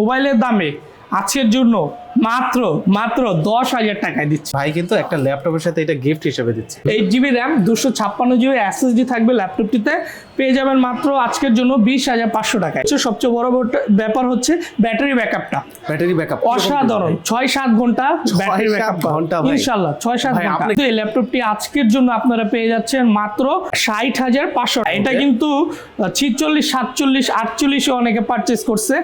মোবাইলের দামে আজকের জন্য মাত্র মাত্র দশ হাজার টাকায় দিচ্ছে। ভাই কিন্তু একটা ল্যাপটপের সাথে এটা গিফট হিসেবে দিচ্ছে। এইট জিবি র্যাম দুশো ছাপ্পান্ন জিবি এসএসডি থাকবে ল্যাপটপটিতে। পেয়ে যাবেন মাত্র আজকের জন্য বিশ হাজার পাঁচশো টাকায়। হচ্ছে সবচেয়ে বড় ব্যাপার হচ্ছে ব্যাটারি ব্যাকআপটা। Battery backup. অসাধারণ। ছয় সাত ঘণ্টা ব্যাটারি ব্যাকআপ ঘণ্টা ইনশাল্লাহ ছয় সাত ঘণ্টা। এই ল্যাপটপটি আজকের জন্য আপনারা পেয়ে যাচ্ছেন মাত্র ষাট হাজার পাঁচশো এটা কিন্তু ছিচল্লিশ সাতচল্লিশ আটচল্লিশে অনেকে পারচেস করছে।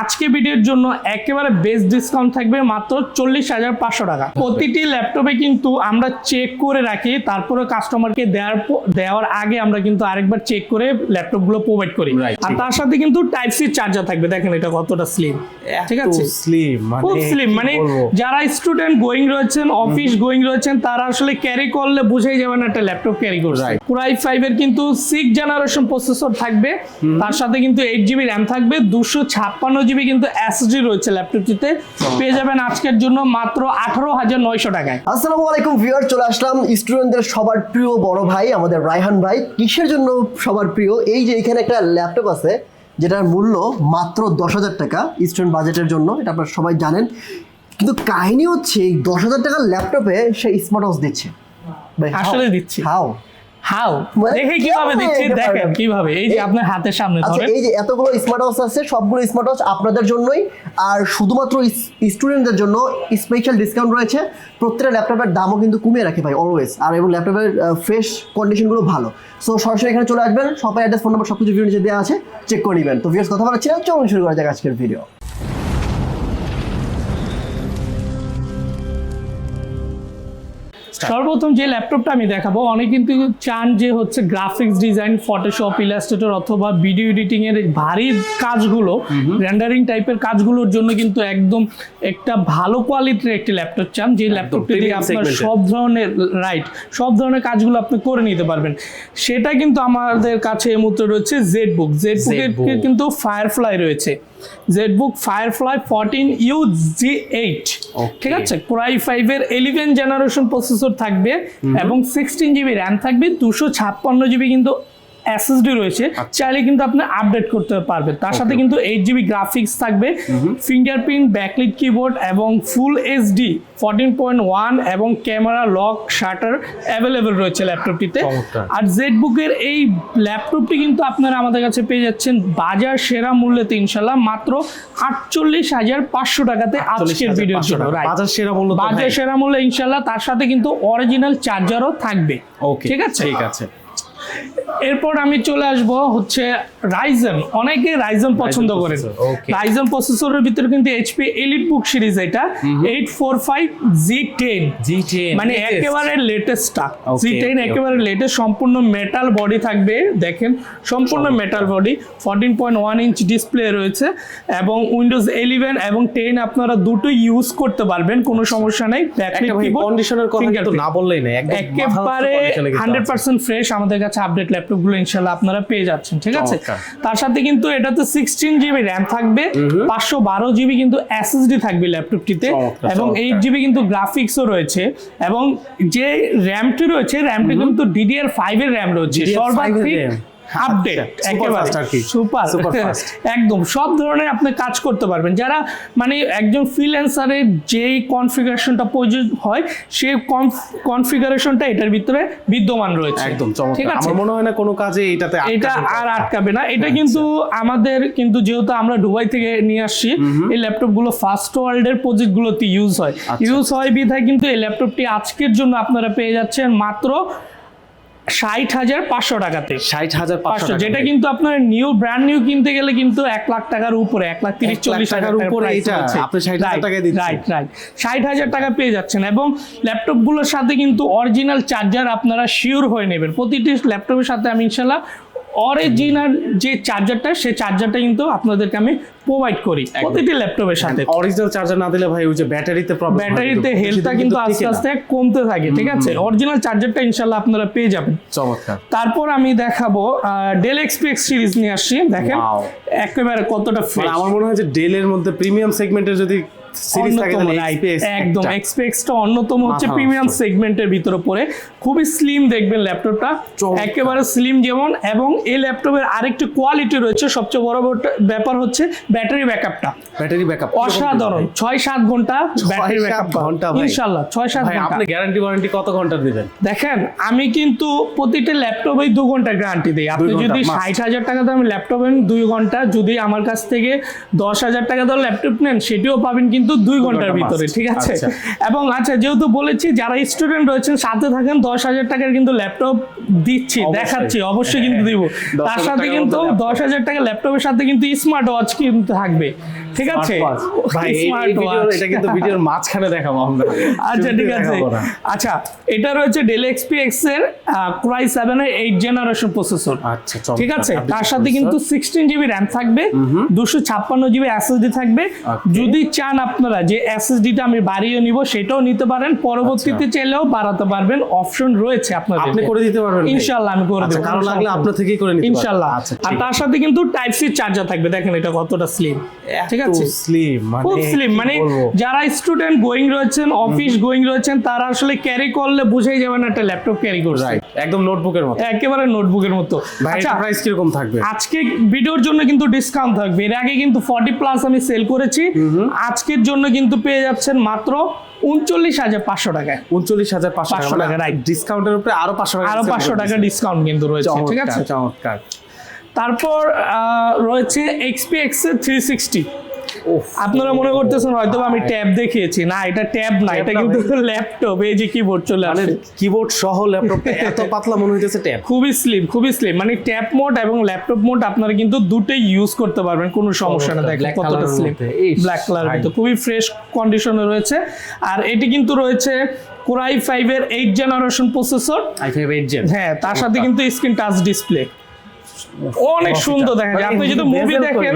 আজকে ভিডিওর জন্য একেবারে বেস্ট ডিসকাউন্ট থাকবে মাত্র চল্লিশ হাজার পাঁচশো টাকা। প্রতিটি ল্যাপটপে কিন্তু আমরা চেক করে রাখি। তারপরে কাস্টমারকে দেওয়ার দেওয়ার আগে আমরা কিন্তু আরেকবার চেক করে ল্যাপটপগুলো প্রোভাইড করি আর তার সাথে কিন্তু টাইপ সি চার্জার থাকবে দেখেন এটা কতটা স্লিম ঠিক আছে? স্লিম মানে খুব স্লিম মানে যারা স্টুডেন্ট গোয়িং রয়েছেন অফিস গোয়িং রয়েছেন তারা আসলে ক্যারি করলে বুঝেই যাবেন একটা ল্যাপটপ ক্যারি করছে. পুরাই ফাইভ এর কিন্তু সিক্স জেনারেশন প্রসেসর থাকবে। তার সাথে কিন্তু এইট জিবি র্যাম থাকবে দুশো ছাপ্পান্ন জিবি কিন্তু এসডি রয়েছে ল্যাপটপটিতে পেয়ে যাবেন আজকের জন্য মাত্র আঠারো হাজার নয়শো টাকায়। আসসালামু আলাইকুম ভিউয়ার চলে আসলাম স্টুডেন্টদের সবার প্রিয় বড় ভাই আমাদের রায়হান ভাই। কিসের জন্য সবার প্রিয় এই যে এখানে একটা ল্যাপটপ আছে যেটার মূল্য মাত্র দশ হাজার টাকা স্টুডেন্ট বাজেটের জন্য এটা আপনারা সবাই জানেন। কিন্তু কাহিনী হচ্ছে এই দশ হাজার টাকার ল্যাপটপে সে স্মার্ট ওয়াচ দিচ্ছে। আসলে দিচ্ছি। হাও হাউ দেখে কীভাবে দিচ্ছি দেখেন কীভাবে। এই যে আপনার হাতের সামনে আচ্ছা ধরেন। এই যে এতগুলো স্মার্ট ওয়াচ আছে সবগুলো স্মার্ট ওয়াচ আপনাদের জন্যই। আর শুধুমাত্র স্টুডেন্টদের জন্য স্পেশাল ডিসকাউন্ট রয়েছে। প্রত্যেকটা ল্যাপটপের দামও কিন্তু কমিয়ে রাখে ভাই অলওয়েজ আর এবং ল্যাপটপের ফ্রেশ কন্ডিশনগুলো ভালো। সো সরাসরি এখানে চলে আসবেন সবাই অ্যাড্রেস ফোন নাম্বার সব কিছু ভিডিও নিচে দেওয়া আছে। চেক করে নেবেন। তো ভিউয়ার্স কথা বলাচ্ছি না চলুন শুরু করা যাক আজকের ভিডিও সর্বপ্রথম যে ল্যাপটপটা আমি দেখাবো অনেক কিন্তু চান যে হচ্ছে গ্রাফিক্স ডিজাইন ফটোশপ ইলাস্ট্রেটর অথবা ভিডিও এডিটিং এর ভারী কাজগুলো রেন্ডারিং টাইপের কাজগুলোর জন্য কিন্তু একদম একটা ভালো কোয়ালিটির একটি ল্যাপটপ চান যে ল্যাপটপটি দিয়ে আপনার সব ধরনের রাইট সব ধরনের কাজগুলো আপনি করে নিতে পারবেন। সেটা কিন্তু আমাদের কাছে এই মুহূর্তে রয়েছে জেড বুক জেড বুকের। কিন্তু ফায়ারফ্লাই রয়েছে। Z book Firefly fourteen U G eight ঠিক আছে? প্রাই ফাইভ এর ইলেভেন জেনারেশন প্রসেসর থাকবে এবং সিক্সটিন জিবি র্যাম থাকবে দুশো ছাপ্পান্ন জিবি কিন্তু এসএসডি রয়েছে চাইলে কিন্তু আপনি আপডেট করতে পারবেন। তার সাথে কিন্তু এইট জিবি গ্রাফিক্স থাকবে ফিঙ্গারপ্রিন্ট ব্যাকলিট কিবোর্ড এবং full HD fourteen point one এবং ক্যামেরা লক শাটার অ্যাভেলেবেল রয়েছে ল্যাপটপটিতে আর জেড বুকের এই ল্যাপটপটি কিন্তু আপনারা আমাদের কাছে পেয়ে যাচ্ছেন বাজার সেরা মূল্যতে ইনশাল্লাহ মাত্র আটচল্লিশ হাজার পাঁচশো টাকাতে আজকের ভিডিওর জন্য বাজার সেরা মূল্য বাজার সেরা মূল্য ইনশাল্লাহ তার সাথে কিন্তু অরিজিনাল চার্জারও থাকবে। ওকে ঠিক আছে? ঠিক আছে। এরপর আমি চলে আসব হচ্ছে রাইজন অনেকে রাইজন পছন্দ করেন। okay. রাইজন প্রসেসরের ভিতরে কিন্তু এইচপি এলিট বুক সিরিজ এটা। Eight four five G ten G10 মানে একেবারে লেটেস্টটা Okay, জি টেন okay, একেবারে লেটেস্ট সম্পূর্ণ মেটাল বডি থাকবে দেখেন। সম্পূর্ণ metal body fourteen point one inch display রয়েছে এবং উইন্ডোজ ইলেভেন এবং টেন আপনারা দুটো ইউজ করতে পারবেন কোনো সমস্যা নেই। ভাই কন্ডিশনের কথা কিন্তু না বললেই না একদম একেবারে হান্ড্রেড পার্সেন্ট ফ্রেশ আমাদের কাছে আপডেট ল্যাপটপগুলো ইনশাল্লাহ আপনারা পেয়ে যাচ্ছেন ঠিক আছে? তার সাথে কিন্তু এটাতে সিক্সটিন জিবি র্যাম থাকবে পাঁচশো বারো জিবি কিন্তু এসএসডি থাকবে ল্যাপটপটিতে এবং। এইট জিবি কিন্তু গ্রাফিক্সও রয়েছে এবং যে র্যামটি রয়েছে র্যামটি কিন্তু ডিডিআর ফাইভ এর র্যাম রয়েছে সর্বাধিক আপডেট আচ্ছা, একেবারে সুপার একদম সব ধরনের আপনি কাজ করতে পারবেন। যারা মানে একজন ফ্রিল্যান্সারের যেই কনফিগারেশনটা প্রয়োজন হয় সেই কনফিগারেশনটা এটার ভিতরে বিদ্যমান রয়েছে। একদম ঠিক চমৎকার আছে? আমার মনে হয় না কোনো কাজে এটাতে এটা আর আটকাবে না। এটা কিন্তু আমাদের কিন্তু যেহেতু আমরা দুবাই থেকে নিয়ে আসছি এই ল্যাপটপগুলো ফার্স্ট ওয়ার্ল্ড এর প্রজেক্ট গুলোতে ইউজ হয়। আচ্ছা। ইউজ হয় বিধায় কিন্তু এই ল্যাপটপটি আজকের জন্য আপনারা পেয়ে যাচ্ছেন মাত্র ষাট হাজার পাঁচশো টাকাতে। ষাট হাজার পাঁচশো যেটা কিন্তু আপনার নিউ ব্র্যান্ড নিউ কিনতে গেলে কিন্তু এক লাখ টাকার উপরে এক লাখ তিরিশ চল্লিশ টাকার উপরে আপনি 60,000 টাকায় দিচ্ছেন। রাইট রাইট ষাট হাজার টাকা পেয়ে যাচ্ছেন এবং ল্যাপটপগুলোর সাথে কিন্তু অরিজিনাল চার্জার আপনারা শিওর হয়ে নেবেন। প্রতিটি ল্যাপটপের সাথে আমি ইনশাল্লাহ অরিজিনাল যে চার্জারটা সেই চার্জারটা কিন্তু আপনাদেরকে আমি প্রোভাইড করি প্রতিটি ল্যাপটপের সাথে। অরিজিনাল চার্জার না দিলে ভাই ওই যে ব্যাটারিতে প্রবলেম ব্যাটারিতে হেলথটা কিন্তু। আস্তে আস্তে কমতে থাকে ঠিক আছে? অরিজিনাল চার্জারটা ইনশাল্লাহ আপনারা পেয়ে যাবেন। চমৎকার। তারপর আমি দেখাবো ডেল এক্সপিএক্স সিরিজ নিয়ে আসছি দেখেন. একেবারে কতটা মানে আমার মনে হয় যে ডেলের মধ্যে প্রিমিয়াম সেগমেন্টের যদি সিরিজ থাকে একদম এক্সপেক্সটা অন্যতম হচ্ছে প্রিমিয়াম সেগমেন্টের ভিতরে পড়ে। খুবই স্লিম দেখবেন ল্যাপটপটা একেবারে স্লিম যেমন এবং এই ল্যাপটপের আরেকটি কোয়ালিটি রয়েছে সবচেয়ে বড় ব্যাপার হচ্ছে ব্যাটারি ব্যাকআপটা ব্যাটারি ব্যাকআপ অসাধারণ। ছয় সাত ঘণ্টা ব্যাটারি ব্যাকআপ ঘণ্টা। ইনশাল্লাহ ছয় সাত ঘণ্টা। আপনি গ্যারান্টি ওয়ারেন্টি কত ঘণ্টার দিবেন? দেখেন আমি কিন্তু প্রতিটা ল্যাপটপে দু ঘণ্টা গ্যারান্টি দিই। আপনি যদি must। ষাট হাজার টাকা দামের ল্যাপটপ নেন দুই ঘণ্টা। যদি আমার কাছ থেকে দশ হাজার টাকা দামের ল্যাপটপ নেন সেটিও পাবেন কিন্তু দুই ঘণ্টার ভিতরে ঠিক আছে? আচ্ছা। এবং আচ্ছা যেহেতু বলেছি যারা স্টুডেন্ট রয়েছেন সাথে থাকেন দশ হাজার টাকার কিন্তু ল্যাপটপ দিচ্ছি দেখাচ্ছি অবশ্যই কিন্তু দিব। তার সাথে কিন্তু দশ হাজার টাকা ল্যাপটপের সাথে কিন্তু স্মার্ট ওয়াচ কিন্তু থাকবে। ঠিক আছে। ভাই এটা কিন্তু ভিডিওর মাঝখানে দেখাবো আমরা। আচ্ছা ঠিক আছে। আচ্ছা এটা রয়েছে ডেল এক্সপি এক্সের ক্রাই এর জেনারেশন প্রসেসর আচ্ছা ঠিক আছে? তার সাথে কিন্তু সিক্সটিন জিবি র্যাম থাকবে দুশো ছাপ্পান্ন জিবি এসএসডি থাকবে। যদি চান আপনারা যে এসএসডিটা আমি বাড়িয়ে নিব সেটাও নিতে পারেন। পরবর্তীতে চাইলেও বাড়াতে পারবেন। অপশন রয়েছে আপনাদের। আপনি করে দিতে পারবেন ভাই? ইনশাল্লাহ আমি করে আচ্ছা, দেবো। কারও লাগলে আপনার থেকেই করে নিতে পারবেন। ইনশাল্লাহ। আচ্ছা, আর তার সাথে কিন্তু টাইপ সি চার্জার থাকবে। দেখেন এটা কতটা স্লিম ঠিক আছে মানে খুব স্লিম মানে যারা স্টুডেন্ট গোয়িং রয়েছেন অফিস গোয়িং রয়েছেন তারা আসলে ক্যারি করলে বুঝেই যাবেন একটা ল্যাপটপ ক্যারি করছে। একদম নোটবুকের মতো। একেবারে নোটবুকের মতো। আচ্ছা প্রাইস কীরকম থাকবে? আজকে ভিডিওর জন্য কিন্তু ডিসকাউন্ট থাকবে। এর আগে কিন্তু ফর্টি প্লাস আমি সেল করেছি। আজকের জন্য কিন্তু পেয়ে যাচ্ছেন মাত্র উনচল্লিশ হাজার পাঁচশো টাকায় উনচল্লিশ হাজার পাঁচশো 500 টাকা টাকা, right. ডিসকাউন্টের উপরে আরও পাঁচশো টাকা আরও পাঁচশো টাকা ডিসকাউন্ট কিন্তু রয়েছে ঠিক আছে? চমৎকার। তারপর রয়েছে এক্সপি এক্স থ্রি সিক্সটি আপনারা মনে করতেছেন হয়তো আমি ট্যাব দেখিয়েছি। না এটা ট্যাব না এটা কিন্তু ল্যাপটপ এই যে কিবোর্ড চলে মানে আসে কিবোর্ড সহ ল্যাপটপটা এত পাতলা মনে হইতেছে ট্যাব। খুবই স্লিম খুবই স্লিম মানে ট্যাব মোড এবং ল্যাপটপ মোড আপনারা কিন্তু দুটোই ইউজ করতে পারবেন কোনো সমস্যা না। দেখেন কতটা স্লিম ব্ল্যাক কালার। মধ্যে। খুবই ফ্রেশ কন্ডিশনে রয়েছে। আর এটি কিন্তু রয়েছে কোরাই ফাইভ এর eight generation processor i five eight gen হ্যাঁ তার সাথে কিন্তু স্ক্রিন টাচ ডিসপ্লে অনেক সুন্দর দেখা যায় আপনি যদি মুভি দেখেন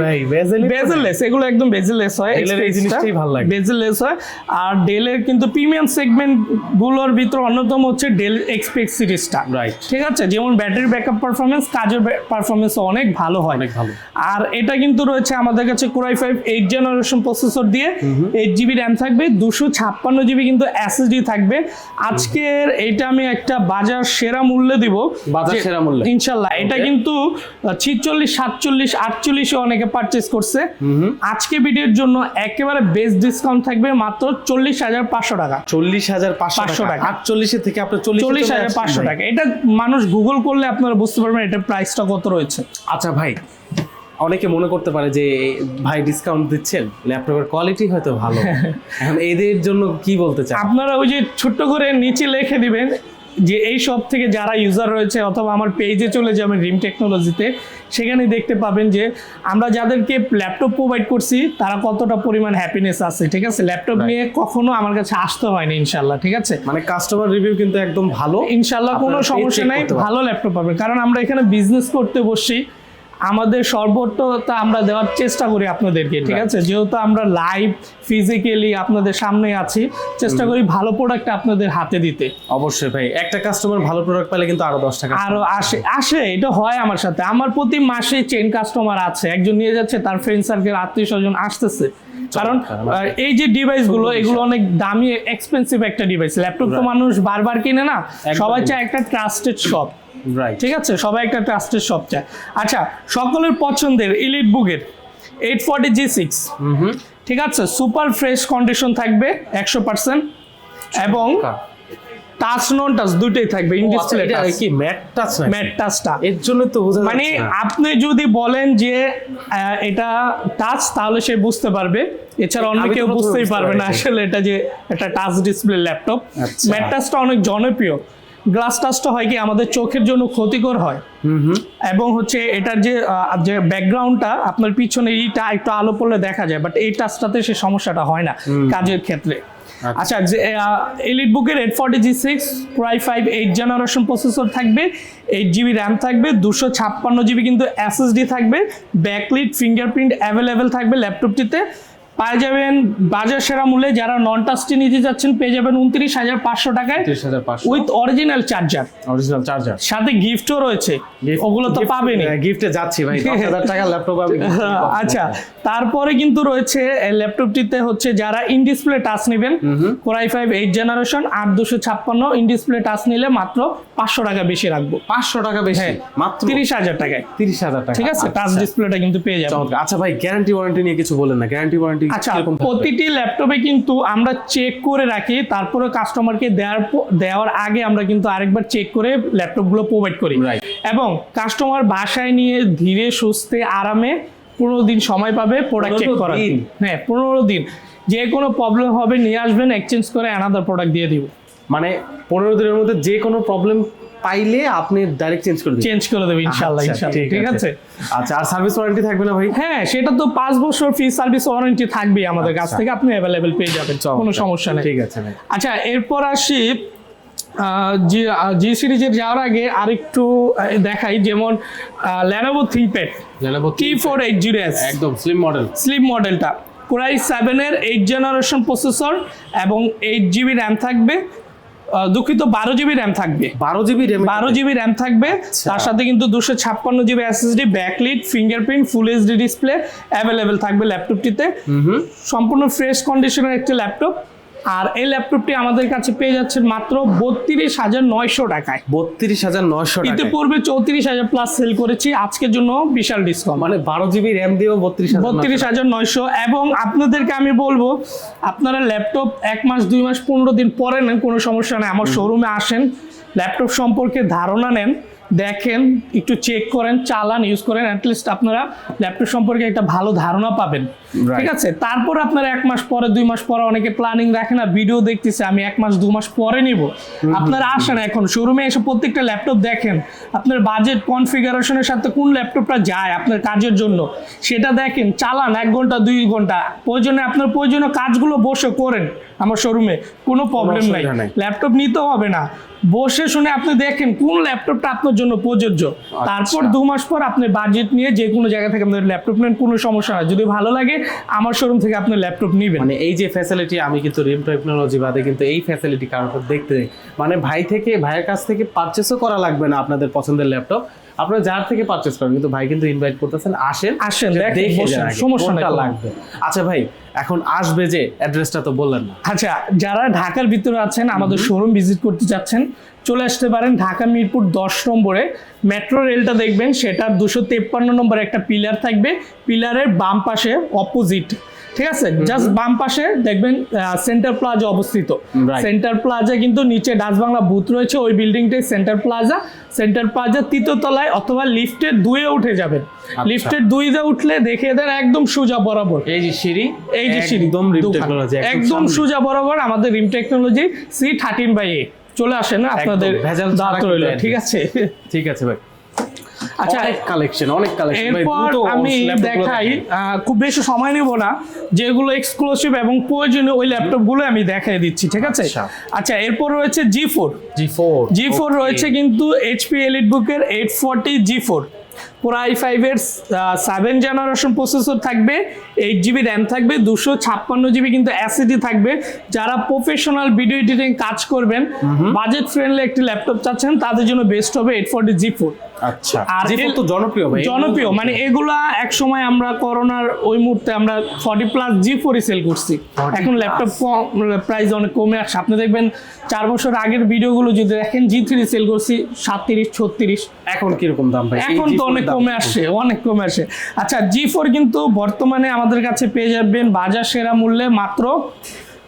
বেজেললেস এগুলো একদম বেজেললেস হয় এই জিনিসটাই ভালো লাগে। বেজেললেস হয়। আর ডেলের কিন্তু প্রিমিয়াম সেগমেন্টগুলোর ভিতর অন্যতম হচ্ছে ডেল এক্সপেক্ট সিরিজটা। Right. ঠিক আছে? যেমন ব্যাটারি ব্যাকআপ পারফরমেন্স কাজের পারফরমেন্স অনেক ভালো হয়। অনেক ভালো। আর এটা কিন্তু রয়েছে আমাদের কাছে core i five eight generation processor দিয়ে। এইট জিবি র্যাম থাকবে দুশো ছাপ্পান্ন জিবি কিন্তু এসএসডি থাকবে। আজকের এটা আমি একটা বাজার সেরা মূল্যে দিব। বাজার সেরা মূল্যে। ইনশাল্লাহ এটা কিন্তু ছিচল্লিশ সাতচল্লিশ আটচল্লিশে অনেকে পারচেস করছে। আজকে ভিডিওর জন্য একেবারে বেস্ট ডিসকাউন্ট থাকবে মাত্র চল্লিশ হাজার পাঁচশো টাকা। চল্লিশ হাজার পাঁচশো টাকা। আটচল্লিশের থেকে আপনার চল্লিশ চল্লিশ হাজার পাঁচশো টাকা। এটা মানুষ গুগল করলে আপনারা বুঝতে পারবেন এটার প্রাইসটা কত রয়েছে। আচ্ছা ভাই অনেকে মনে করতে পারে যে ভাই ডিসকাউন্ট দিচ্ছেন? ল্যাপটপের কোয়ালিটি হয়তো ভালো। এখন এদের জন্য কি বলতে চান? আপনারা ওই যে ছোট্ট করে নিচে লিখে দিবেন যে এই সব থেকে যারা ইউজার রয়েছে অথবা আমার পেজে চলে যাবে রিম টেকনোলজিতে সেখানে দেখতে পাবেন যে আমরা যাদেরকে ল্যাপটপ প্রোভাইড করছি তারা কতটা পরিমাণ হ্যাপিনেস আছে ঠিক আছে? ল্যাপটপ নিয়ে কখনো আমার কাছে আসতে হয়নি ইনশাল্লাহ ঠিক আছে? মানে কাস্টমার রিভিউ কিন্তু একদম ভালো। ইনশাল্লাহ কোনো সমস্যা নাই ভালো ল্যাপটপ পাবেন। কারণ আমরা এখানে বিজনেস করতে বসছি আমাদের সর্বোচ্চটা আমরা দেওয়ার চেষ্টা করি আপনাদেরকে ঠিক আছে? যেহেতু আমরা লাইভ ফিজিক্যালি আপনাদের সামনে আছি চেষ্টা করি ভালো প্রোডাক্ট আপনাদের হাতে দিতে। অবশ্যই ভাই একটা কাস্টমার ভালো প্রোডাক্ট পেলে কিন্তু আরও দশ টাকা আরও আসে আসে এটা হয় আমার সাথে। আমার প্রতি মাসে চেন কাস্টমার আছে একজন নিয়ে যাচ্ছে তার ফ্রেন্ড সার্কেল আত্মীয় স্বজন আসতেছে। কারণ এই যে ডিভাইসগুলো এগুলো অনেক দামি এক্সপেন্সিভ একটা ডিভাইস ল্যাপটপ তো মানুষ বারবার কিনে না সবাই চায় একটা ট্রাস্টেড শপ ঠিক আছে? সবাই একটা ট্রাস্টেড শপ চায়। আচ্ছা সকলের পছন্দের ইলিট বুকের এইট ফর্টি জি সিক্স ঠিক আছে? সুপার ফ্রেশ কন্ডিশন থাকবে একশো পার্সেন্ট এবং টাচ নন টাচ দুটোই থাকবে ইন ডিসপ্লে কি ম্যাট টাচ না ম্যাট টাচটা এর জন্য তো বোঝা মানে আপনি যদি বলেন যে এটা টাচ তাহলে সে বুঝতে পারবে। এছাড়া অন্য কেউ বুঝতেই পারবে না আসলে এটা যে একটা টাচ ডিসপ্লে ল্যাপটপ আচ্ছা। ম্যাট টাচটা অনেক জনপ্রিয়। গ্লাস টাচটা হয় কি আমাদের চোখের জন্য ক্ষতিকর হয়। এবং হচ্ছে এটার যে যে ব্যাকগ্রাউন্ডটা আপনার পিছনে এইটা একটু আলো পড়লে দেখা যায় বাট এই টাচটাতে সে সমস্যাটা হয় না কাজের ক্ষেত্রে। আচ্ছা। এলিট বুকের eight forty G six core i five eight generation processor থাকবে এইট জিবি র্যাম থাকবে, দুশো ছাপ্পান্ন জিবি কিন্তু এসএসডি থাকবে ব্যাকলিট ফিঙ্গারপ্রিন্ট অ্যাভেলেবেল থাকবে ল্যাপটপটিতে পেয়ে যাবেন বাজার সেরা মূল্যে যারা নন টাচটি নিতে যাচ্ছেন পেয়ে যাবেন উনত্রিশ হাজার পাঁচশো টাকায় তিরিশ হাজার পাঁচশো। With original charger original charger সাথে গিফটও রয়েছে। ওগুলো তো পাবেনই। গিফটে যাচ্ছি ভাই। হাজার টাকা ল্যাপটপ আচ্ছা তারপরে কিন্তু রয়েছে ল্যাপটপটিতে হচ্ছে যারা ইন ডিসপ্লে টাচ নেবেন core i five eight generation আট দুশো ছাপ্পান্ন ইন ডিসপ্লে টাচ নিলে মাত্র পাঁচশো টাকা বেশি রাখব। পাঁচশো টাকা বেশি হ্যাঁ মাত্র তিরিশ হাজার টাকায়। তিরিশ হাজার টাকা। ঠিক আছে? টাচ আচ্ছা, ডিসপ্লেটা কিন্তু পেয়ে যাবেন। চমৎকার। আচ্ছা ভাই গ্যারান্টি ওয়ারেন্টি নিয়ে কিছু বলেন না। গ্যারান্টি ওয়ারেন্টি আচ্ছা? প্রতিটি ল্যাপটপে কিন্তু আমরা চেক করে রাখি তারপরে কাস্টমারকে দেওয়ার দেওয়ার আগে আমরা কিন্তু আরেকবার চেক করে ল্যাপটপগুলো প্রোভাইড করি. এবং কাস্টমার বাসায় নিয়ে ধীরে সুস্থে আরামে পনেরো দিন সময় পাবে প্রোডাক্ট চেক করার? হ্যাঁ পনেরো দিন যে কোনো প্রবলেম হবে নিয়ে আসবেন এক্সচেঞ্জ করে অ্যানাদার প্রোডাক্ট দিয়ে দিব মানে পনেরো দিনের মধ্যে যে কোনো প্রবলেম পাইলে আপনি ডাইরেক্ট চেঞ্জ করে দিবেন। চেঞ্জ করে দেবো ইনশাল্লাহ আচ্ছা, ইনশাল্লাহ ঠিক আছে। আচ্ছা আর সার্ভিস ওয়ারেন্টি থাকবে না ভাই? হ্যাঁ সেটা তো পাঁচ বছর ফ্রি সার্ভিস ওয়ারেন্টি থাকবেই আমাদের কাছ আচ্ছা। থেকে। আপনি অ্যাভেলেবেল পেয়ে যাবেন কোনো সমস্যা নেই। ঠিক আছে ভাই। আচ্ছা এরপর আসি জি জি সিরিজের যাওয়ার আগে আরেকটু দেখাই। যেমন Lenovo ThinkPad Lenovo T four eight zero S একদম স্লিম মডেল স্লিম মডেলটা কোরাই সেভেনের এইট জেনারেশন প্রসেসর এবং এইট জিবি র্যাম থাকবে। দুঃখিত বারো জিবি র্যাম থাকবে। বারো জিবি র্যাম বারো জিবি র্যাম থাকবে। তার সাথে কিন্তু দুশো ছাপ্পান্ন GB SSD backlit fingerprint full HD display available থাকবে ল্যাপটপটিতে সম্পূর্ণ ফ্রেশ কন্ডিশনের একটি ল্যাপটপ আর এই ল্যাপটপটি আমাদের কাছে পেয়ে যাচ্ছেন মাত্র বত্রিশ হাজার নয়শো টাকায়। বত্রিশ হাজার নয়শো টাকা ইতিপূর্বে চৌত্রিশ হাজার প্লাস সেল করেছি আজকের জন্য বিশাল ডিসকাউন্ট মানে বারো জিবি র্যাম দিয়েও বত্রিশ বত্রিশ হাজার নয়শো এবং আপনাদেরকে আমি বলব আপনারা ল্যাপটপ এক মাস দুই মাস পনেরো দিন পরে নেন কোনো সমস্যা নেই। আমার শোরুমে আসেন ল্যাপটপ সম্পর্কে ধারণা নেন দেখেন একটু চেক করেন চালান ইউজ করেন অ্যাটলিস্ট আপনারা ল্যাপটপ সম্পর্কে একটা ভালো ধারণা পাবেন। ঠিক আছে? তারপর আপনারা এক মাস পরে দুই মাস পরে অনেকে প্ল্যানিং রাখে না ভিডিও দেখতেছে আমি এক মাস দু মাস পরে নিব। আপনারা আসেন এখন শোরুমে এসে প্রত্যেকটা ল্যাপটপ দেখেন আপনার বাজেট কনফিগারেশনের সাথে কোন ল্যাপটপটা যায় আপনার কাজের জন্য সেটা দেখেন চালান এক ঘণ্টা দুই ঘণ্টা। প্রয়োজনে আপনার প্রয়োজনীয় কাজগুলো বসে করেন আমার শোরুমে কোনো প্রবলেম নাই। নাই। ল্যাপটপ নিতে হবে না। বসে শুনে আপনি দেখেন কোন ল্যাপটপটা আপনার জন্য প্রযোজ্য। তারপর দু মাস পর আপনি বাজেট নিয়ে যে কোনো জায়গা থেকে আপনার ল্যাপটপ নেন কোনো সমস্যা হয় যদি ভালো লাগে আমার শোরুম থেকে আপনি ল্যাপটপ নেবেন। মানে এই যে ফ্যাসিলিটি আমি কিন্তু রিম টেকনোলজি বাদে কিন্তু এই ফ্যাসিলিটি কারোর দেখতে মানে ভাই থেকে ভাইয়ের কাছ থেকে পারচেসও করা লাগবে না আপনাদের পছন্দের ল্যাপটপ। আপনারা যার থেকে পারচেস করেন কিন্তু ভাই কিন্তু ইনভাইট করতেছেন আসেন। আসেন, দেখেন, দেখে সমস্যা। লাগবে। আচ্ছা ভাই এখন আসবে যে অ্যাড্রেসটা তো বললেন না। আচ্ছা যারা ঢাকার ভিতরে আছেন আমাদের শোরুম ভিজিট করতে চাচ্ছেন চলে আসতে পারেন ঢাকা মিরপুর দশ নম্বরে। মেট্রো রেলটা দেখবেন সেটার দুশো তেপ্পান্ন নম্বরে একটা পিলার থাকবে। পিলারের বাম পাশে অপোজিট ঠিক আছে? জাস্ট বাম পাশে দেখবেন সেন্টার প্লাজা অবস্থিত। সেন্টার প্লাজা কিন্তু নিচে ডাচ বাংলা বুথ রয়েছে ওই বিল্ডিংটাই সেন্টার প্লাজা সেন্টার প্লাজা তৃতীয়তলায় অথবা লিফটের দুয়ে উঠে যাবেন। লিফটের দুইতে উঠলে দেখে দেন একদম সোজা বরাবর। এই যে সিঁড়ি এই যে সিঁড়ি একদম রিম টেকনোলজি একদম সোজা বরাবর আমাদের Rim technology C thirteen by A চলে আসেন না আপনাদের ভেজাল ছাড়া দাঁত রইল। ঠিক আছে? ঠিক আছে ভাই। আচ্ছা অনেক কালেকশন অনেক কালেকশন এরপর আমি দেখাই খুব বেশি সময় নেব না যেগুলো এক্সক্লুসিভ এবং প্রয়োজনীয় ওই ল্যাপটপগুলো আমি দেখাই দিচ্ছি ঠিক আছে? আচ্ছা। আচ্ছা এরপর রয়েছে G four G four G four রয়েছে কিন্তু এইচপি এলিট বুকের এইট ফোরটি জি ফোর পুরো আই ফাইভের সেভেন জেনারেশন প্রসেসর থাকবে এইট জিবি র্যাম থাকবে দুশো ছাপ্পান্ন জিবি কিন্তু অ্যাসিডি থাকবে। যারা প্রফেশনাল ভিডিও এডিটিং কাজ করবেন বাজেট ফ্রেন্ডলি একটি ল্যাপটপ চাচ্ছেন তাদের জন্য বেস্ট হবে এইট ফোরটি জি ফোর আচ্ছা। আর তো জনপ্রিয় ভাই জনপ্রিয় মানে এগুলা এক সময় আমরা করোনার ওই মুহূর্তে আমরা ফর্টি প্লাস জি ফোরই সেল করছি। এখন ল্যাপটপ প্রাইস অনেক কমে আসছে। আপনি দেখবেন চার বছর আগের ভিডিওগুলো যদি দেখেন জি থ্রি সেল করছি সাতত্রিশ ছত্রিশ। এখন কীরকম দাম ভাই? এখন তো অনেক কমে? আসছে অনেক কমে আসে। আচ্ছা জি ফোর কিন্তু বর্তমানে আমাদের কাছে পেয়ে যাবেন বাজার সেরা মূল্যে মাত্র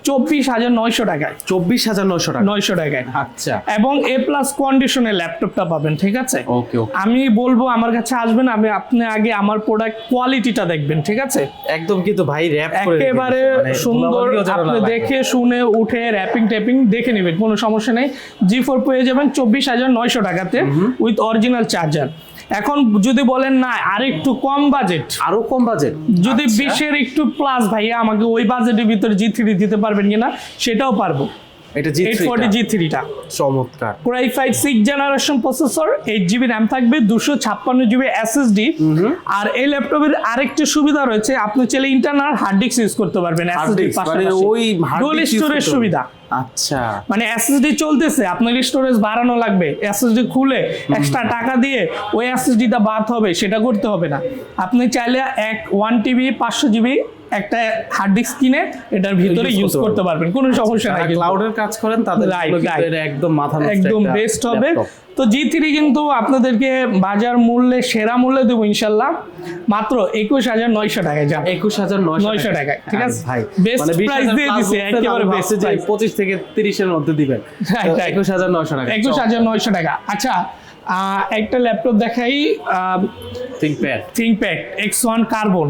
চব্বিশ হাজার নয়শো টাকায়। চব্বিশ হাজার নয়শো টাকা। নয়শো টাকায়। আচ্ছা। এবং এ প্লাস কন্ডিশনের ল্যাপটপটা পাবেন ঠিক আছে? ওকে আমি বলব আমার কাছে আসবেন আমি আপনি আগে আমার প্রোডাক্ট কোয়ালিটিটা দেখবেন ঠিক আছে? একদম কিন্তু ভাই র্যাপ একেবারে মানে সুন্দর আপনি দেখে শুনে উঠে র্যাপিং ট্যাপিং দেখে নেবেন কোনো সমস্যা নেই। জি ফোর পেয়ে যাবেন চব্বিশ হাজার নয়শো টাকাতে উইথ অরিজিনাল চার্জার এখন যদি বলেন না আর একটু কম বাজেট আরও কম বাজেট যদি আচ্ছা। বিশের একটু প্লাস ভাইয়া আমাকে ওই বাজেটের ভিতরে জি থ্রি দিতে পারবেন কিনা সেটাও পারব। এটা জি এইট জি থ্রিটা চমৎকার। Core i five six generation processor eight GB RAM থাকবে দুশো ছাপ্পান্ন জিবি এসএসডি আর এই ল্যাপটপের আরেকটি সুবিধা রয়েছে আপনি চাইলে ইন্টারনাল হার্ড ডিস্ক ইউজ করতে পারবেন এসএসডি মানে ওই ডুয়াল স্টোরেজ সুবিধা। আচ্ছা। মানে এসএসডি চলতেছে আপনার স্টোরেজ বাড়ানো লাগবে এসএসডি খুলে এক্সট্রা টাকা দিয়ে ওই এসএসডিটা বাদ হবে সেটা করতে হবে না। আপনি চাইলে এক ওয়ান টিবি পাঁচশো জিবি একটা হার্ড ডিস্ক কিনে এটার ভিতরে ইউজ করতে পারবেন কোনো সমস্যা নাই। ক্লাউডের কাজ করেন তাদের একদম মাথা নষ্ট একদম বেস্ট হবে। তো জি থ্রি কিন্তু আপনাদেরকে বাজার মূল্যে সেরা মূল্যে দেবো ইনশাল্লাহ। মাত্র একুশ হাজার নয়শো টাকায় যান। একুশ হাজার নয়শো টাকায়, ঠিক আছে? ভাই মানে বিশ দিয়ে দিছে, একেবারে ভাবছি যে। পঁচিশ থেকে তিরিশের মধ্যে দিবেন. একুশ হাজার নয়শো টাকা একুশ হাজার নয়শো টাকা। আচ্ছা একটা ল্যাপটপ দেখাই think pad ThinkPad X one carbon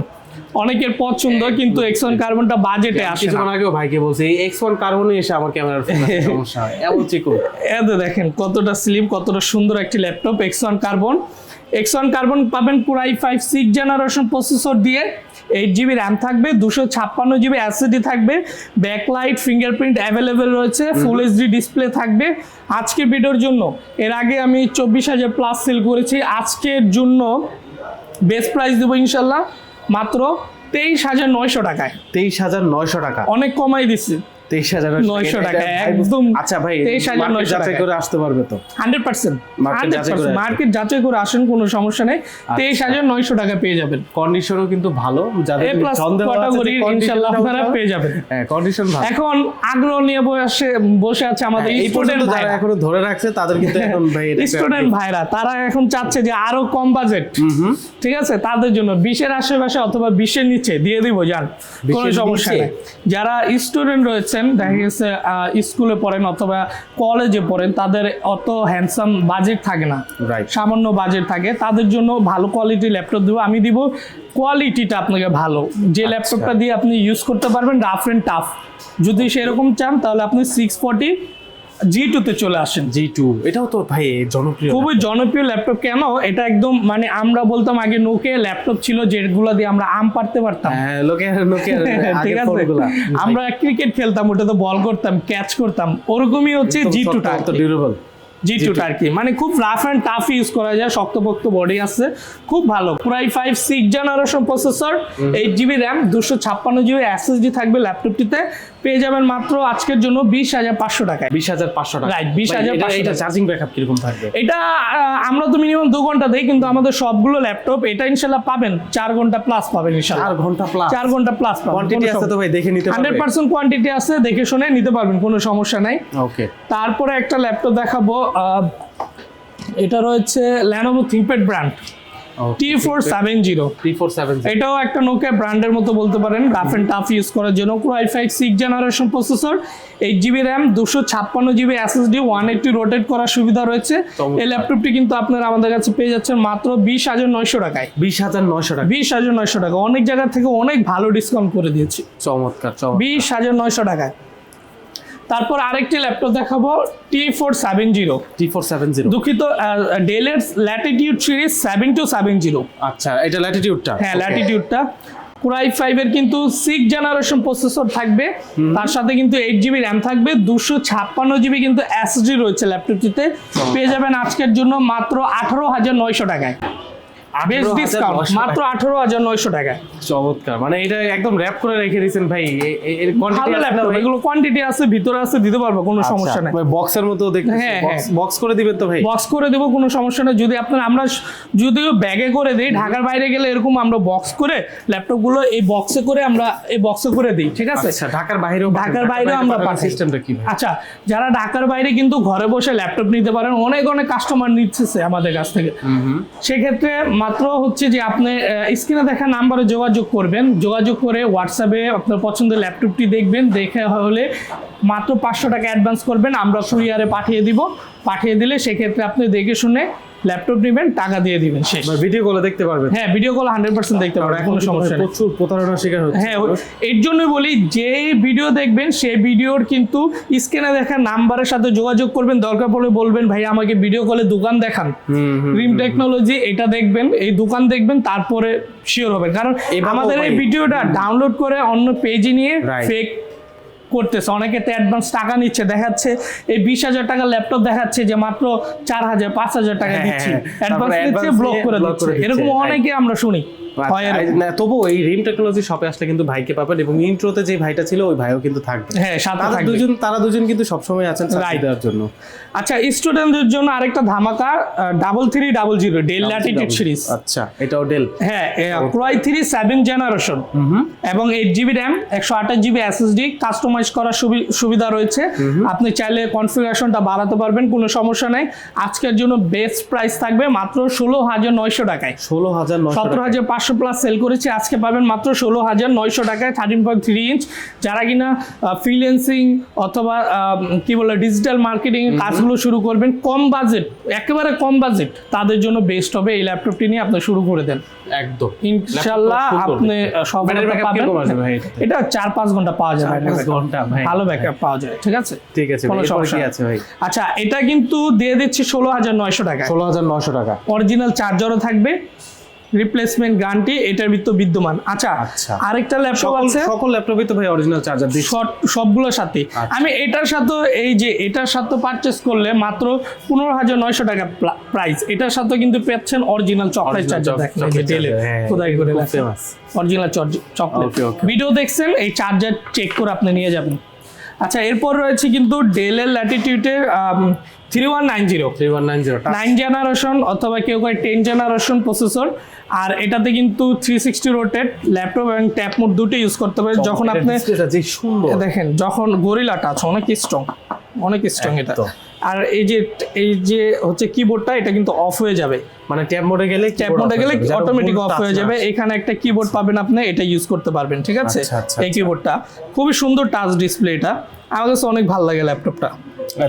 অনেকের পছন্দ কিন্তু এক্স ওয়ান কার্বনটা বাজেটে আসে কিছুক্ষণ আগেও ভাইকে বলছি এই এক্স ওয়ান কার্বনে এসে আমার ক্যামেরার সমস্যা হয়। এমন চিকন। এত দেখেন কতটা স্লিম কতটা সুন্দর একটি laptop X one carbon X one carbon পাবেন পুরাই ফাইভ সিক্স জেনারেশন প্রসেসর দিয়ে। এইট জিবি র্যাম থাকবে দুশো ছাপ্পান্ন জিবি অ্যাসিডি থাকবে ব্যাকলাইট ফিঙ্গারপ্রিন্ট অ্যাভেলেবেল রয়েছে ফুল এইচডি ডিসপ্লে থাকবে। আজকের ভিডিওর জন্য এর আগে আমি চব্বিশ হাজার প্লাস সেল করেছি আজকের জন্য বেস্ট প্রাইস দেবো ইনশাল্লাহ। মাত্র তেইশ হাজার নয়শো টাকায়। তেইশ হাজার নয়শো টাকা। অনেক কমাই দিছি। তেইশ হাজার 900 টাকা, একদম আচ্ছা ভাই 23,900 market যাচাই করে আসতে পারবে তো? Hundred percent. মার্কেট যাচাই করে আসেন কোনো সমস্যা নেই। আচ্ছা। তেইশ হাজার নয়শো টাকা পেয়ে যাবেন। কন্ডিশনও কিন্তু ভালো যাদের সন্দেহ ইনশাল্লাহ আপনারা পেয়ে যাবেন। হ্যাঁ কন্ডিশন ভালো। এখন আগ্রহ নিয়ে বসে বসে আছে আমাদের হ্যাঁ, স্টুডেন্ট ভাইরা। এখনও ধরে রাখছে তাদের কিন্তু এখন ভাই স্টুডেন্ট ভাইরা তারা এখন চাচ্ছে যে আরও কম বাজেট ঠিক আছে? তাদের জন্য বিশের আশেপাশে অথবা বিশের নিচে দিয়ে দিব যান। কোনো সমস্যা নেই। যারা স্টুডেন্ট রয়েছেন দেখা গেছে স্কুলে পড়েন অথবা কলেজে পড়েন তাদের অত হ্যান্ডসাম বাজেট থাকে না. সামান্য বাজেট থাকে। তাদের জন্য ভালো কোয়ালিটি ল্যাপটপ দেবো। আমি দিব কোয়ালিটিটা আপনাকে ভালো। যে ল্যাপটপটা দিয়ে আপনি ইউজ করতে পারবেন রাফ অ্যান্ড টাফ যদি সেরকম চান তাহলে আপনি সিক্স ফর্টি জি টুতে চলে আসেন। জি টু এটাও তো ভাই জনপ্রিয় খুবই জনপ্রিয় ল্যাপটপ কেন? এটা একদম মানে আমরা বলতাম আগে নোকে ল্যাপটপ ছিল যেগুলো দিয়ে আমরা আম পারতে পারতাম। হ্যাঁ লোকে লোকে ঠিক আছে? আমরা ক্রিকেট খেলতাম ওটাতে বল করতাম ক্যাচ করতাম। ওরকমই হচ্ছে জি টুটা তো ডিউরেবল জি টুটা আর কি। মানে খুব রাফ অ্যান্ড টাফ ইউজ করা যায় শক্তপোক্ত বডি আছে। খুব ভালো। পুরাই five six generation processor eight GB RAM দুশো ছাপ্পান্ন জিবি এসএসডি থাকবে ল্যাপটপটিতে পেয়ে যাবেন মাত্র আজকের জন্য বিশ হাজার পাঁচশো টাকায়। বিশ হাজার পাঁচশো টাকা। Right, 20,500 ভাই, এটা- এটা চার্জিং ব্যাকআপ কীরকম থাকবে? এটা আমরা তো মিনিমাম দু ঘণ্টা দেই কিন্তু আমাদের সবগুলো ল্যাপটপ এটা ইনশাল্লাহ পাবেন। চার ঘণ্টা প্লাস পাবেন ইনশাল্লাহ। চার ঘণ্টা প্লাস চার ঘণ্টা প্লাস কোয়ান্টিটি আছে তো ভাই দেখে নিতে হান্ড্রেড পার্সেন্ট কোয়ান্টিটি আছে দেখে শুনে নিতে পারবেন কোনো সমস্যা নাই। ওকে তারপরে একটা ল্যাপটপ দেখাবো এটা রয়েছে Lenovo ThinkPad brand T four seven zero T four seven এটাও একটা নোকিয়া ব্র্যান্ডের মতো বলতে পারেন রাফ অ্যান্ড টাফ ইউজ করার জন্য। Core i five six generation processor eight GB RAM দুশো ছাপ্পান্ন GB SSD one eighty rotate করার সুবিধা রয়েছে। এই ল্যাপটপটি কিন্তু আপনারা আমাদের কাছে পেয়ে যাচ্ছেন মাত্র বিশ হাজার নয়শো টাকায়। বিশ হাজার নয়শো টাকা। বিশ হাজার নয়শো টাকা। অনেক জায়গা থেকে অনেক ভালো ডিসকাউন্ট করে দিয়েছি। চমৎকার। বিশ হাজার নয়শো টাকায়। তারপর আরেকটি ল্যাপটপ দেখাবো T four seven zero T four seven zero দুঃখিত ডেলের Latitude series seven two seven zero আচ্ছা এটা ল্যাটিটিউডটা হ্যাঁ ল্যাটিটিউডটা কুরাই ফাইভের কিন্তু সিক্স জেনারেশন প্রসেসর থাকবে। তার সাথে কিন্তু এইট জিবি র্যাম থাকবে। দুশো ছাপ্পান্ন জিবি কিন্তু এসডি রয়েছে ল্যাপটপটিতে পেয়ে যাবেন আজকের জন্য মাত্র আঠারো হাজার নয়শো টাকায়। বেস্ট 18,900 ডিসকাউন্ট মাত্র আঠারো হাজার নয়শো টাকায় চমৎকার মানে এটা একদম র্যাপ করে রেখে দিয়েছেন ভাই। এর কোয়ান্টিটি এগুলো কোয়ান্টিটি আছে ভিতরে আছে দিতে পারব কোনো আচ্ছা, সমস্যা নেই। বক্সের মতো দেখতে হ্যাঁ, বক্স হ্যাঁ। করে দিবেন তো ভাই? বক্স করে দেবো কোনো সমস্যা নেই। যদি আপনার আমরা যদিও ব্যাগে করে দিই ঢাকার বাইরে গেলে এরকম আমরা বক্স করে ল্যাপটপগুলো এই বক্সে করে আমরা এই বক্সে করে দিই ঠিক আছে? আচ্ছা ঢাকার বাইরেও ঢাকার বাইরেও আমরা পাঠাই সিস্টেমটা কি আচ্ছা যারা ঢাকার বাইরে কিন্তু ঘরে বসে ল্যাপটপ নিতে পারেন অনেক অনেক কাস্টমার নিচ্ছে আমাদের কাছ থেকে। সেক্ষেত্রে মাত্র হচ্ছে যে আপনি স্ক্রিনে দেখা নাম্বারে যোগাযোগ করবেন। যোগাযোগ করে হোয়াটসঅ্যাপে আপনার পছন্দের ল্যাপটপটি দেখবেন। দেখে হলে মাত্র পাঁচশো টাকা অ্যাডভান্স করবেন। আমরা কুরিয়ারে পাঠিয়ে দিব। পাঠিয়ে দিলে সেক্ষেত্রে আপনি দেখে শুনে ল্যাপটপ নেবেন টাকা দিয়ে দিবেন শেষ। ভিডিও কলে দেখতে পারবেন। হ্যাঁ ভিডিও কল হান্ড্রেড পার্সেন্ট দেখতে পারবেন কোনো সমস্যা নেই। প্রচুর প্রতারণার শিকার হচ্ছে। হ্যাঁ এর জন্য বলি যে ভিডিও দেখবেন সেই ভিডিওর কিন্তু স্ক্রিনে দেখা নাম্বারের সাথে যোগাযোগ করবেন। দরকার পড়লে বলবেন ভাই আমাকে ভিডিও কলে দোকান দেখান। রিম টেকনোলজি এটা দেখবেন এই দোকান দেখবেন তারপরে শিওর হবেন। কারণ আমাদের এই ভিডিওটা ডাউনলোড করে অন্য পেজে নিয়ে ফেক করতেছে। অনেকে তো অ্যাডভান্স টাকা নিচ্ছে দেখাচ্ছে এই বিশ হাজার টাকা ল্যাপটপ দেখাচ্ছে যে মাত্র চার হাজার পাঁচ হাজার টাকা হ্যাঁ, দিচ্ছি। হ্যাঁ। অ্যাডভান্স তারপরে দিচ্ছে ব্লক করে দিচ্ছে। এরকম অনেকে আমরা শুনি। আচ্ছা, তবুও এই রিম টেকনোলজি শপে আসলে কিন্তু ভাইকে পাবেন এবং ইন্ট্রোতে যে ভাইটা ছিল ওই ভাইও কিন্তু থাকবে। হ্যাঁ তারা দুজন তারা দুজন কিন্তু সবসময় আছেন দেওয়ার জন্য। আচ্ছা স্টুডেন্টদের জন্য আরেকটা ধামাকা double three double zero Dell Latitude series আচ্ছা এটাও ডেল হ্যাঁ ক্রয় থ্রি সেভেন জেনারেশন এবং এইট জিবি র্যাম একশো আঠাশ জিবি এসএসডি কাস্টমাইজ করার সুবি- সুবিধা রয়েছে। আপনি চাইলে কনফিগারেশনটা বাড়াতে পারবেন কোনো সমস্যা নেই। আজকের জন্য বেস্ট প্রাইস থাকবে মাত্র ষোলো হাজার নয়শো টাকায়। ষোলো হাজার সতেরো হাজার পাঁচশো প্লাস সেল করেছে। আজকে পাবেন মাত্র ষোলো হাজার নয়শো টাকায় থার্টিন পয়েন্ট থ্রি ইঞ্চ যারা কিনা ফ্রিল্যান্সিং অথবা কি বলে ডিজিটাল মার্কেটিং কাজগুলো শুরু করবেন কম বাজেট একেবারে কম বাজেট তাদের জন্য বেস্ট হবে এই ল্যাপটপটি নিয়ে আপনি শুরু করে দেন। একদম। ইনশাল্লাহ আপনি। সফলতা পাবেন। এটা চার পাঁচ ঘণ্টা পাওয়া যাবে ঘণ্টা। ভালো ব্যাকআপ পাওয়া যায় ঠিক আছে? ঠিক আছে কোনো সমস্যা কি আছে ভাই? আচ্ছা এটা কিন্তু দিয়ে দিচ্ছি ষোলো হাজার নয়শো টাকা ষোলো হাজার নয়শো টাকা। অরিজিনাল চার্জারও থাকবে। রিপ্লেসমেন্ট গ্যারান্টি এটার ভিতর বিদ্যমান আচ্ছা আচ্ছা। আরেকটা ল্যাপটপ আছে সকল ল্যাপটপই তো ভাই অরিজিনাল চার্জার শর্ট সবগুলোর সাথে আচ্ছা। আমি এটার সাথে এই যে এটার সাথে পারচেস করলে মাত্র পনেরো হাজার নয়শো টাকা প্রাইস এটার সাথে কিন্তু পেচ্ছেন অরিজিনাল চকলেট চার্জার দেখেন charger, হ্যাঁ, খোদাই করে। Original chocolate. ভিডিও দেখছেন এই চার্জার চেক করে আপনি নিয়ে যাবেন আচ্ছা এরপর রয়েছে কিন্তু ডেলের ল্যাটিটিউডের three one nine zero. Three one nine zero nine generation অথবা কেউ কয় টেন জেনারেশন প্রসেসর আর এটাতে কিন্তু থ্রি সিক্সটি রোটেড ল্যাপটপ এবং ট্যাপ মোড দুটো ইউজ করতে পারে যখন আপনি দেখেন যখন গরিলা টাচ অনেক স্ট্রং অনেক স্ট্রং এটা। আর এই যে এই যে হচ্ছে কিবোর্ডটা এটা কিন্তু অফ হয়ে যাবে। মানে ট্যাব মোডে গেলে ট্যাপ মোডে গেলে অটোমেটিক অফ হয়ে যাবে। এখানে একটা কিবোর্ড পাবেন আপনি এটা ইউজ করতে পারবেন ঠিক আছে? আচ্ছা, আচ্ছা, এই কিবোর্ডটা খুবই সুন্দর টাচ ডিসপ্লে এটা। আমার কাছে অনেক ভালো লাগে ল্যাপটপটা।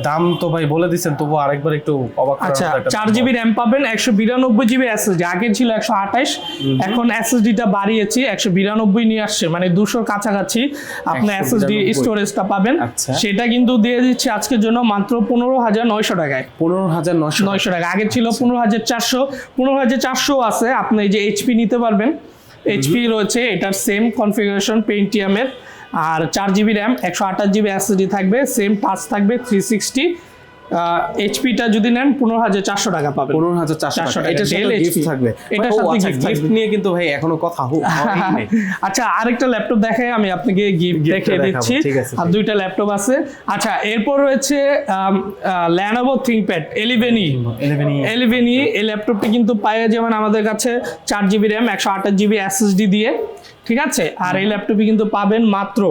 দাম তো ভাই বলে দিচ্ছেন তবু আরেকবার একটু অবাক আচ্ছা চার জিবি র্যাম পাবেন একশো বিরানব্বই জিবি এসএসডি আগে ছিল একশো আঠাশ এখন এসএসডিটা বাড়িয়েছি একশো বিরানব্বই নিয়ে আসছে মানে দুশোর কাছাকাছি আপনি 192 এসএসডি স্টোরেজটা পাবেন। আচ্ছা। সেটা কিন্তু দিয়ে দিচ্ছি আজকের জন্য মাত্র পনেরো হাজার নয়শো টাকায়। পনেরো হাজার নশো নয়শো টাকা। আগে ছিল পনেরো হাজার চারশো পনেরো হাজার চারশো আছে আপনি এই যে এইচপি নিতে পারবেন। এইচপি রয়েছে এটার সেম কনফিগারেশন পেন্টিয়ামের আর চার জিবি র্যাম একশো আঠাশ জিবি এসএসডি থাকবে সেম টাচ থাকবে থ্রি সিক্সটি এইচপিটা যদি নেন পনেরো হাজার চারশো টাকা পাবেন। পনেরো হাজার চারশো 400 টাকা। সাথে গিফট থাকবে। এটার সাথে আচ্ছা। নিয়ে কিন্তু ভাই এখনও কথা হো- হয়ই নাই। আচ্ছা আরেকটা ল্যাপটপ দেখাই আমি আপনাকে গিফট দেখিয়ে দিচ্ছি। আর দুইটা ল্যাপটপ আছে। আচ্ছা এরপর রয়েছে ল্যানোভো থিংকপ্যাড এলিভেনি 11E এলিভেনি এই ল্যাপটপটি কিন্তু পাওয়া যেমন আমাদের কাছে চার জিবি র্যাম একশো আঠাশ জিবি এসএসডি দিয়ে। ঠিক আছে? আর এই ল্যাপটপই কিন্তু পাবেন মাত্র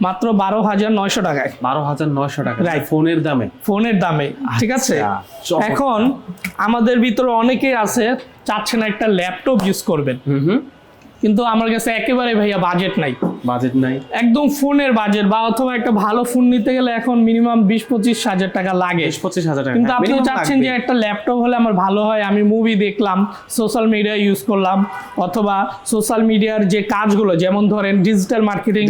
মাত্র বারো হাজার নয়শো টাকায়। বারো হাজার নয়শো টাকা। Right. ফোনের দামে? ফোনের দামে ঠিক আছে? আচ্ছা, এখন আমাদের ভিতরে অনেকেই আছে চাচ্ছেন একটা ল্যাপটপ ইউজ করবেন। হুম হুম। কিন্তু আমার কাছে একেবারে ভাইয়া বাজেট নাই। বাজেট নাই? একদম ফোনের বাজেট বা অথবা একটা ভালো ফোন নিতে গেলে এখন মিনিমাম বিশ পঁচিশ হাজার টাকা লাগে। বিশ পঁচিশ হাজার টাকা। কিন্তু আপনি চাচ্ছেন যে একটা ল্যাপটপ হলে আমার ভালো হয় আমি মুভি দেখলাম সোশ্যাল মিডিয়া ইউজ করলাম অথবা সোশ্যাল মিডিয়ার যে কাজগুলো যেমন ধরেন ডিজিটাল মার্কেটিং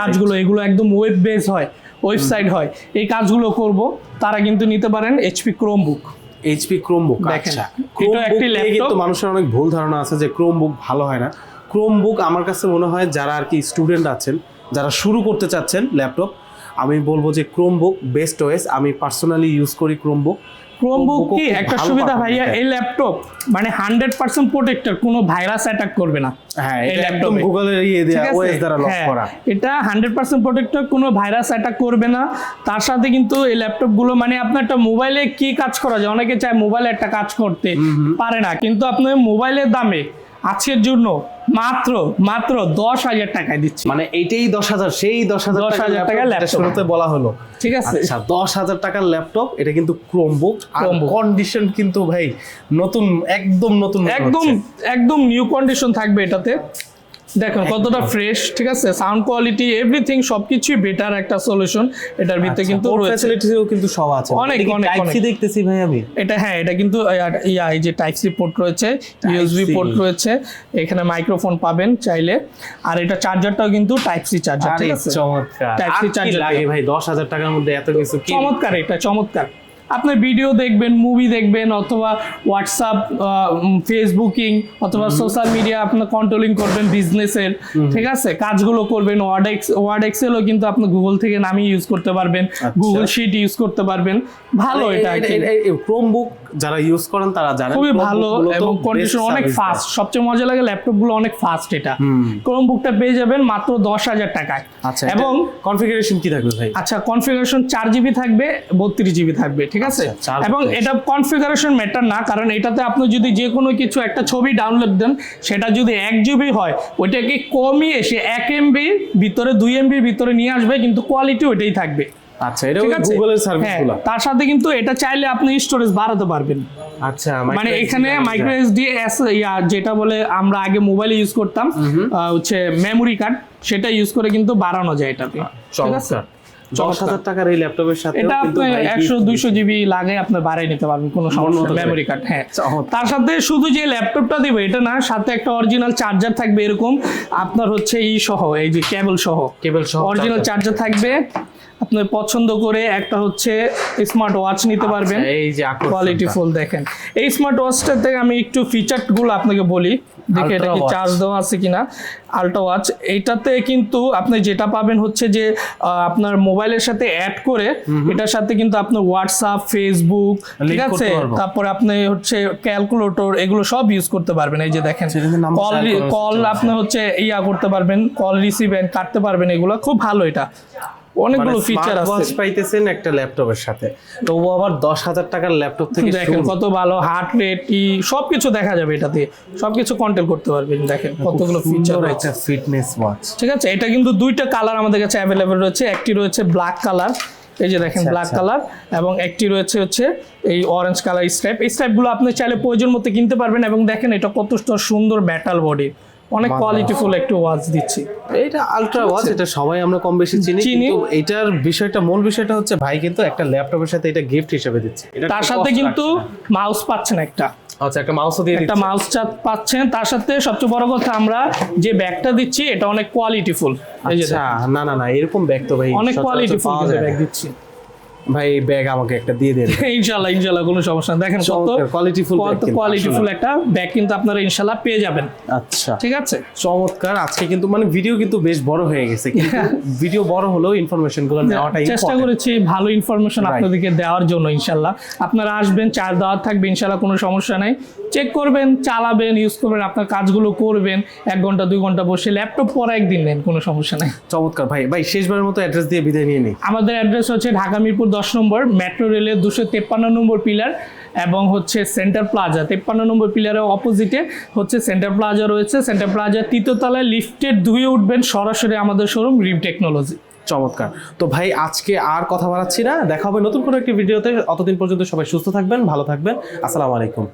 কাজগুলো এগুলো একদম ওয়েব বেস হয় ওয়েবসাইট হয় এই কাজগুলো করব তারা কিন্তু নিতে পারেন এইচপি ক্রোমবুক এইচপি ক্রোমবুক আচ্ছা। ক্রোমবুক নিয়ে কিন্তু মানুষের অনেক ভুল ধারণা আছে যে ক্রোমবুক ভালো হয় না। ক্রোমবুক আমার কাছে মনে হয় যারা আর কি স্টুডেন্ট আছেন যারা শুরু করতে চাচ্ছেন ল্যাপটপ আমি বলব যে ক্রোমবুক বেস্ট ওয়েস আমি পার্সোনালি ইউজ করি ক্রোমবুক ক্রোমবুক কি? একটা সুবিধা ভাইয়া এই ল্যাপটপ মানে হান্ড্রেড পার্সেন্ট প্রোটেক্টর কোনো ভাইরাস অ্যাটাক করবে না। হ্যাঁ এই এটা গুগলের ইয়ে দেয়া ওএস দ্বারা লক হ্যাঁ, করা। এটা হান্ড্রেড পার্সেন্ট প্রোটেক্টর কোনো ভাইরাস অ্যাটাক করবে না। তার সাথে কিন্তু এই ল্যাপটপগুলো মানে আপনার একটা মোবাইলে কি কাজ করা যায়? অনেকে চায় মোবাইলে একটা কাজ করতে পারে না কিন্তু আপনি মোবাইলের দামে আজকের জন্য মাত্র মাত্র দশ হাজার টাকায় দিচ্ছি। মানে এইটাই দশ হাজার সেই দশ হাজার 10,000 টাকার যেটা laptop। শুরুতে বলা হলো। ঠিক আছে। আচ্ছা দশ হাজার টাকার ল্যাপটপ এটা কিন্তু ক্রোমবুক কন্ডিশন কিন্তু ভাই নতুন একদম নতুন একদম একদম নিউ কন্ডিশন থাকবে এটাতে। দেখুন কতটা ফ্রেশ ঠিক আছে? সাউন্ড কোয়ালিটি এভরিথিং সবকিছুই বেটার একটা সলিউশন এটার ভিতরে আচ্ছা, কিন্তু port কিন্তু সব আছে। অনেক, অনেক, C অনেক। দেখতেছি ভাই আমি? এটা হ্যাঁ এটা কিন্তু ইয়া- এই যে টাইপ সি পোর্ট রয়েছে ইউএসবি পোর্ট রয়েছে এখানে মাইক্রোফোন পাবেন চাইলে। আর এটা চার্জারটাও কিন্তু টাইপ সি চার্জার ঠিক আছে? চমৎকার। Type C চার্জার লাগে ভাই? দশ হাজার টাকার মধ্যে এত কিছু কি চমৎকার এটা চমৎকার। আপনি ভিডিও দেখবেন মুভি দেখবেন অথবা হোয়াটসঅ্যাপ ফেসবুকিং অথবা সোশ্যাল মিডিয়া আপনার কন্ট্রোলিং করবেন বিজনেসের ঠিক আছে? কাজগুলো করবেন ওয়ার্ড এক্স ওয়ার্ড এক্সেলও কিন্তু আপনি গুগল থেকে নামিয়ে ইউজ করতে পারবেন গুগল শিট ইউজ করতে পারবেন। ভালো এটা ক্রোমবুক যারা ইউজ করেন তারা জানেন খুবই ভালো এবং কন্ডিশন অনেক ফাস্ট সবচেয়ে মজা লাগে ল্যাপটপগুলো অনেক ফাস্ট এটা। ক্রোম বুকটা পেয়ে যাবেন মাত্র দশ হাজার টাকায়। আচ্ছা এবং কনফিগারেশন কি থাকবে ভাই? আচ্ছা কনফিগারেশন চার জিবি থাকবে বত্রিশ জিবি থাকবে ঠিক আছে? আচ্ছা, 4 এবং এটা কনফিগারেশন ম্যাটার না কারণ এটাতে আপনি যদি যে কোনো কিছু একটা ছবি ডাউনলোড দেন সেটা যদি এক জিবি হয় ওইটাকে কমিয়ে সে এক এমবির ভিতরে দুই এমবির ভিতরে নিয়ে আসবে কিন্তু কোয়ালিটি ওইটাই থাকবে। আচ্ছা এটা গুগলের হ্যাঁ, সার্ভিসগুলো তার সাথে কিন্তু এটা চাইলে আপনি স্টোরেজ বাড়াতে পারবেন। আচ্ছা মানে এখানে মাইক্রো এসডি এস যেটা বলে আমরা আগে মোবাইলে ইউজ করতাম হচ্ছে মেমোরি কার্ড সেটা ইউজ করে কিন্তু বাড়ানো যায় এটাতে। ঠিক আছে? দশ হাজার টাকার এই ল্যাপটপের সাথে এটা আপনি একশো দুইশো জিবি লাগে আপনি বাড়াই নিতে পারবেন কোনো সমস্যা মেমোরি কার্ড হ্যাঁ। তার সাথে শুধু যে ল্যাপটপটা দিবে এটা না সাথে একটা অরিজিনাল চার্জার থাকবে এরকম আপনার হচ্ছে ই সহ এই যে কেবল সহ। কেবল সহ অরিজিনাল চার্জার থাকবে আপনি পছন্দ করে একটা হচ্ছে স্মার্ট ওয়াচ নিতে পারবেন। আচ্ছা, এই যে কোয়ালিটি ফুল দেখেন। এই স্মার্ট ওয়াচটা থেকে আমি একটু ফিচারগুলো আপনাকে বলি। দেখে এটা কি চার্জ দেওয়া আছে কিনা। আলট্রা ওয়াচ এইটাতে কিন্তু আপনি যেটা পাবেন হচ্ছে যে আপনার মোবাইলের সাথে অ্যাড করে এটার সাথে কিন্তু আপনার হোয়াটসঅ্যাপ ফেসবুক ঠিক আছে। তারপরে আপনি হচ্ছে ক্যালকুলেটর এগুলো সব ইউজ করতে পারবেন। এই যে দেখেন কল কল আপনি হচ্ছে ইয়া করতে পারবেন কল রিসিভ কাটতে পারবেন এগুলো। খুব ভালো এটা। অনেকগুলো ফিচার আছে। ওয়াচ পাইতেছেন একটা ল্যাপটপের সাথে। তো ও আবার দশ হাজার টাকার ল্যাপটপ থেকে দেখেন কত ভালো হার্ট রেট ই সবকিছু দেখা যাবে এটাতে। সবকিছু কন্ট্রোল করতে পারবেন দেখেন কতগুলো ফিচার রয়েছে। ফিটনেস ওয়াচ ঠিক আছে এটা কিন্তু দুইটা কালার আমাদের কাছে অ্যাভেলেবেল রয়েছে। একটি রয়েছে ব্ল্যাক কালার এই যে দেখেন আচ্ছা, ব্ল্যাক আচ্ছা। কালার এবং একটি রয়েছে হচ্ছে এই অরেঞ্জ কালার স্ট্রাইপ এই স্ট্রাইপগুলো আপনি চাইলে প্রয়োজন মতো কিনতে পারবেন এবং দেখেন এটা কত সুন্দর মেটাল বডি অনেক কোয়ালিটিফুল একটু ওয়াচ দিচ্ছি। এটা আলট্রা ওয়াচ এটা সবাই আমরা কম বেশি চিনি। কিন্তু এটার বিষয়টা মূল বিষয়টা হচ্ছে ভাই কিন্তু একটা ল্যাপটপের সাথে এটা গিফট হিসেবে দিচ্ছে। তার সাথে কিন্তু মাউস পাচ্ছেন একটা। আচ্ছা একটা মাউসও দিয়ে একটা মাউস পাচ্ছেন। তার সাথে সবচেয়ে বড় কথা আমরা যে ব্যাগটা দিচ্ছি এটা অনেক কোয়ালিটিফুল আচ্ছা না না না এরকম ব্যাগ তো ভাই অনেক কোয়ালিটিফুল ব্যাগ দিচ্ছি। ভাই ব্যাগ আমাকে একটা দিয়ে দেন। ইনশাল্লাহ ইনশাল্লাহ কোনো সমস্যা নেই। দেখেন কত qualityful bag কত কিন্তু কোয়ালিটিফুল আসলে। একটা ব্যাগ কিন্তু আপনারা ইনশাল্লাহ পেয়ে যাবেন। আচ্ছা। ঠিক আছে? চমৎকার আজকে কিন্তু মানে ভিডিও কিন্তু বেশ বড় হয়ে গেছে। কিন্তু ভিডিও বড় হলেও ইনফরমেশনগুলো নেওয়াটাই চেষ্টা করেছি ভালো ইনফরমেশন আপনাদেরকে দেওয়ার জন্য ইনশাল্লাহ আপনারা আসবেন চার্জ দেওয়ার থাকবে ইনশাল্লাহ কোনো সমস্যা নাই। চেক করবেন চালাবেন ইউজ করবেন আপনার কাজগুলো করবেন। এক ঘণ্টা দুই ঘণ্টা বসে ল্যাপটপ পরে একদিন নেন কোনো সমস্যা নাই। চমৎকার ভাই ভাই শেষবারের মতো অ্যাড্রেস দিয়ে বিদায় নিয়ে নিই। আমাদের অ্যাড্রেস হচ্ছে ঢাকা মিরপুর দশ নম্বর মেট্রো রেলের দুশো তেপ্পান্ন নম্বর পিলার এবং হচ্ছে সেন্টার প্লাজা তেপ্পান্ন নম্বর পিলারের অপোজিটে হচ্ছে সেন্টার প্লাজা রয়েছে। সেন্টার প্লাজা তৃতীয়তলায় লিফটের ধুয়ে উঠবেন সরাসরি আমাদের শোরুম রিম টেকনোলজি চমৎকার। তো ভাই, আজকে আর কথা বাড়াচ্ছি না। দেখা হবে নতুন কোনো একটি ভিডিওতে অতদিন পর্যন্ত সবাই সুস্থ থাকবেন, ভালো থাকবেন। আসসালামু আলাইকুম।